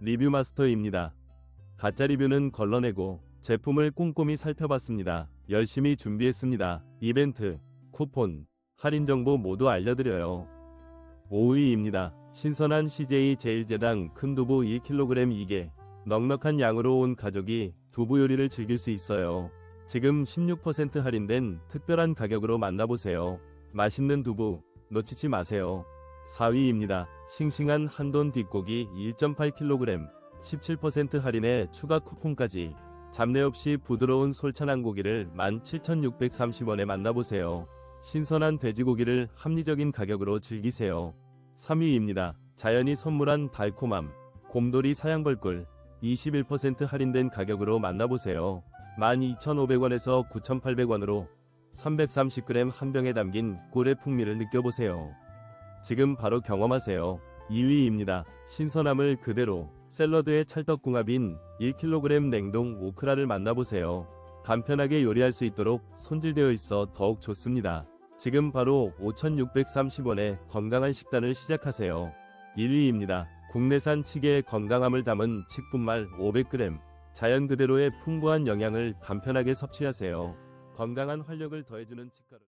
리뷰 마스터입니다. 가짜 리뷰는 걸러내고 제품을 꼼꼼히 살펴봤습니다. 열심히 준비했습니다. 이벤트, 쿠폰, 할인 정보 모두 알려드려요. 5위입니다. 신선한 CJ 제일제당 큰 두부 1kg 2개. 넉넉한 양으로 온 가족이 두부 요리를 즐길 수 있어요. 지금 16% 할인된 특별한 가격으로 만나보세요. 맛있는 두부 놓치지 마세요. 4위입니다. 싱싱한 한돈 뒷고기 1.8kg 17% 할인에 추가 쿠폰까지 잡내 없이 부드러운 솔찬한 고기를 17,630원에 만나보세요. 신선한 돼지고기를 합리적인 가격으로 즐기세요. 3위입니다. 자연이 선물한 달콤함 곰돌이 사양벌꿀 21% 할인된 가격으로 만나보세요. 12,500원에서 9,800원으로 330g 한 병에 담긴 꿀의 풍미를 느껴보세요. 지금 바로 경험하세요. 2위입니다. 신선함을 그대로 샐러드의 찰떡궁합인 1kg 냉동 오크라를 만나보세요. 간편하게 요리할 수 있도록 손질되어 있어 더욱 좋습니다. 지금 바로 5,630원에 건강한 식단을 시작하세요. 1위입니다. 국내산 찌개의 건강함을 담은 칡분말 500g. 자연 그대로의 풍부한 영양을 간편하게 섭취하세요. 건강한 활력을 더해주는 칡가루.